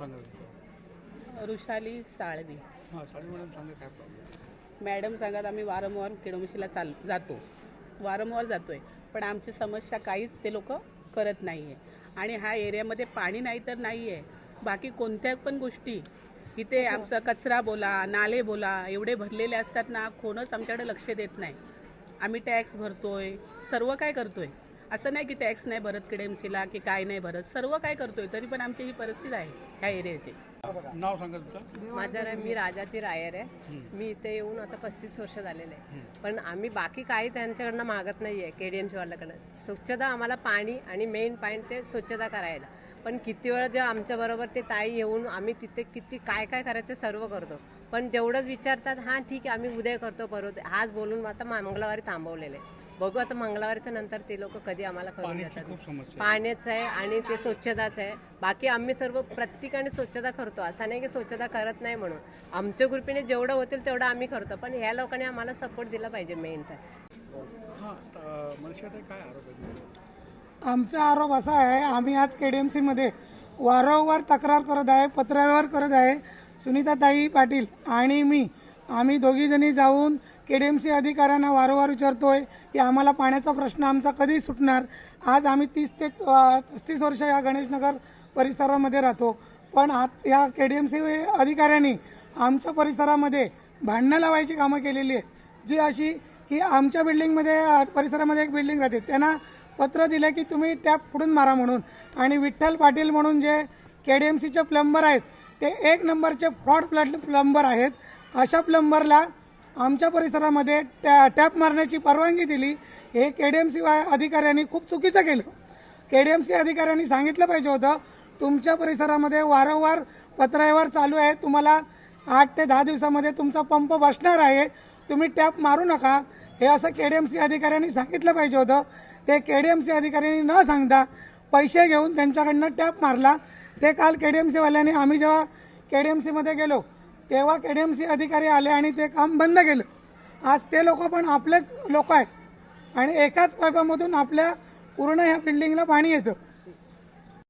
सांगा रुशाली साळवी. हां साडी मॅडम सांगा काय प्रॉब्लेम मॅडम सांगत आम्ही वारंवार केडोमशीला चाल जातो. वारंवार जातोय. पण आमची समस्या काहीच ते लोक करत नाही आहे आणि ह्या एरियामध्ये पाणी नाही तर नाही आहे बाकी कोणत्या पण गोष्टी इथे आमचा कचरा बोला नाले बोला एवढे भरलेले असतात ना कोणच आमच्याकडे लक्ष देत नाही. आम्ही टॅक्स भरतोय सर्व काय करतोय. असं नाही की टॅक्स नाही भरत केडेमसीला की काय नाही भरत. सर्व काय करतोय तरी पण आमची ही परिस्थिती आहे ह्या एरियाची. नाव सांगा तुमचं. माझं नाव मी राजाची रायर आहे. मी इथे येऊन आता पस्तीस वर्ष झालेले आहे. पण आम्ही बाकी काही त्यांच्याकडनं मागत नाही आहे के डी एमच्या वाल्याकडनं. स्वच्छता आम्हाला पाणी आणि मेन पॉईंट ते स्वच्छता करायला. पण किती वेळा जेव्हा आमच्याबरोबर ते ताई येऊन आम्ही तिथे किती काय काय करायचं सर्व करतो. पण तेवढंच विचारतात हां ठीक आहे आम्ही उद्या करतो परत. आज बोलून आता मंगळवारी थांबवलेलं. आहे बघू आता मंगळवारच्या नंतर ते लोक कधी आम्हाला करून देतात. पाण्याचं आहे आणि ते स्वच्छताच आहे. बाकी आम्ही सर्व प्रत्येकाने स्वच्छता करतो. असं नाही की स्वच्छता करत नाही म्हणून. आमच्या ग्रुपीने जेवढं होतील तेवढं आम्ही करतो. पण ह्या लोकांनी आम्हाला सपोर्ट दिला पाहिजे मेन तर. आमचा आरोप असा आहे आम्ही आज के डी एम सीमध्ये वारंवार तक्रार करत आहे पत्रव्यवहार करत आहे. सुनीताताई पाटील आणि मी आम्ही दोघीजणी जाऊन के डी एम सी अधिकाऱ्यांना वारंवार विचारतोय की आम्हाला पाण्याचा प्रश्न आमचा कधी सुटणार? आज आम्ही तीस ते पस्तीस वर्ष या गणेशनगर परिसरामध्ये राहतो. पण आज या के डी एम सी अधिकाऱ्यांनी आमच्या परिसरामध्ये भांडणं लावायची कामं केलेली आहेत. जी अशी की आमच्या बिल्डिंगमध्ये परिसरामध्ये एक बिल्डिंग राहते. त्यांना पत्र दिलं की तुम्ही टॅप फुडून मारा म्हणून. आणि विठ्ठल पाटील म्हणून जे के डी एम सीचे प्लंबर आहेत ते एक नंबरचे फ्रॉड प्लट प्लंबर आहेत. अशा प्लंबरला आमच्या परिसरामध्ये टॅ टॅप मारण्याची परवानगी दिली. हे के डी एम सी अधिकाऱ्यांनी खूप चुकीचं केलं. के डी एम सी अधिकाऱ्यांनी सांगितलं पाहिजे होतं तुमच्या परिसरामध्ये वारंवार पत्रव्यवहार चालू आहे. तुम्हाला आठ ते दहा दिवसामध्ये तुमचा पंप बसणार आहे. तुम्ही टॅप मारू नका. हे असं के डी एम सी अधिकाऱ्यांनी सांगितलं पाहिजे होतं. ते के डी एम सी अधिकाऱ्यांनी न सांगता पैसे घेऊन त्यांच्याकडनं टॅप मारला. ते काल के डी एम सीवाल्यांनी आम्ही जेव्हा के डी एम सीमध्ये गेलो तेव्हा के डी एम सी अधिकारी आले आणि ते काम बंद केलं. आज ते लोक पण आपलेच लोक आहेत. आणि एकाच पाईपामधून आपल्या पूर्ण ह्या बिल्डिंगला पाणी येतं.